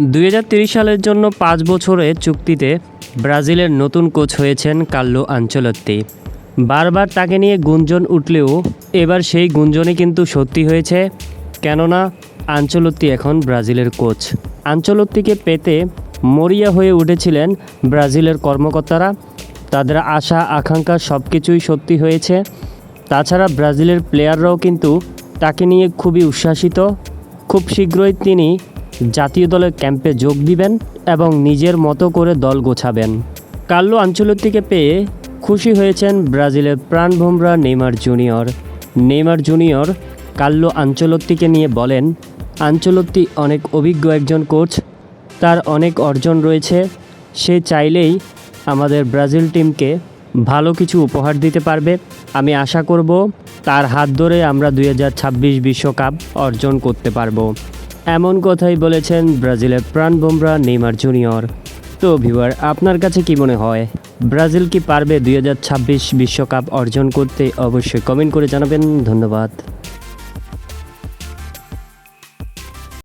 দুই সালের জন্য পাঁচ বছরের চুক্তিতে ব্রাজিলের নতুন কোচ হয়েছেন কাল্লো আঞ্চলত্তি বারবার তাকে নিয়ে গুঞ্জন উঠলেও এবার সেই গুঞ্জনই কিন্তু সত্যি হয়েছে, কেননা আঞ্চলত্তি এখন ব্রাজিলের কোচ। আঞ্চলত্তিকে পেতে মরিয়া হয়ে উঠেছিলেন ব্রাজিলের কর্মকর্তারা। তাদের আশা, আকাঙ্ক্ষা সব কিছুই সত্যি হয়েছে। তাছাড়া ব্রাজিলের প্লেয়াররাও কিন্তু তাকে নিয়ে খুবই উচ্ছ্বাসিত। খুব শীঘ্রই তিনি জাতীয় দলের ক্যাম্পে যোগ দিবেন এবং নিজের মতো করে দল গোছাবেন। কাল্লো আঞ্চলত্তিকে পেয়ে খুশি হয়েছেন ব্রাজিলের প্রাণভোমরা Neymar junior. Neymar junior Carlo আঞ্চলত্তিকে নিয়ে বলেন, আঞ্চলত্তি অনেক অভিজ্ঞ একজন কোচ, তার অনেক অর্জন রয়েছে। সে চাইলেই আমাদের ব্রাজিল টিমকে ভালো কিছু উপহার দিতে পারবে। আমি আশা করব তার হাত ধরে আমরা দুই বিশ্বকাপ অর্জন করতে পারব। এমন কথাই বলেছেন ব্রাজিলের প্রাণ বোমরা নেইমার জুনিয়র। তো ভিউয়ার, আপনার কাছে কি মনে হয়? ব্রাজিল কি পারবে দুই বিশ্বকাপ অর্জন করতে? অবশ্যই কমেন্ট করে জানাবেন। ধন্যবাদ।